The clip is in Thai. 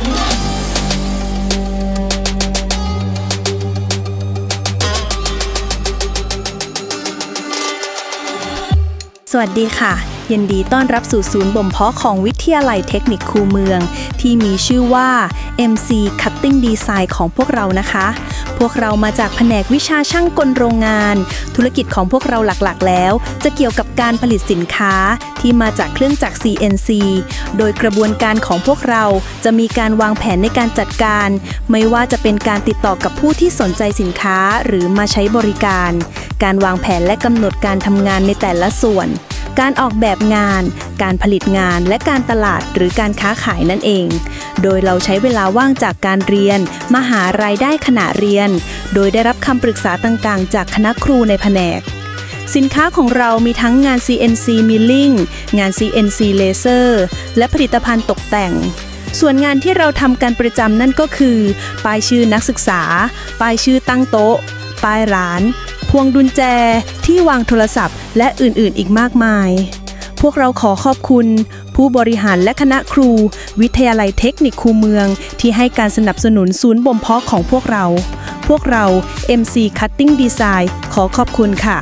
สวัสดีค่ะ ยินดีต้อนรับสู่ศูนย์บ่มเพาะของวิทยาลัยเทคนิคคูเมือง ที่มีชื่อว่า MC Cutting Design ของพวกเรานะคะ พวกเรามาจากแผนกวิชาช่างกลโรงงาน ธุรกิจของพวกเราหลักๆ แล้ว จะเกี่ยวกับการผลิตสินค้าที่มาจากเครื่องจักร CNC โดยกระบวนการของพวกเราจะมีการวางแผนในการจัดการ ไม่ว่าจะเป็นการติดต่อกับผู้ที่สนใจสินค้าหรือมาใช้บริการ การวางแผนและกำหนดการทำงานในแต่ละส่วน การออกแบบงาน การผลิตงานและการตลาดหรือการค้าขายนั่นเอง โดยเราใช้เวลาว่างจากการเรียน มาหารายได้ขณะเรียน โดยได้รับคำปรึกษาต่างๆ จากคณะครูในแผนก สินค้าของเรามีทั้งงาน CNC Milling งาน CNC Laser และผลิตภัณฑ์ตกแต่งส่วนงานที่เราทำกันประจำนั่นก็คือ ป้ายชื่อนักศึกษา ป้ายชื่อตั้งโต๊ะ ป้ายร้าน พวงดุลแจที่วางโทรศัพท์ และอื่นๆอีกมากมาย พวกเราขอขอบคุณ ผู้บริหารและคณะครู วิทยาลัยเทคนิคคูเมือง ที่ให้การสนับสนุนศูนย์บ่มเพาะของพวกเรา พวกเรา MC Cutting Design ขอขอบคุณค่ะ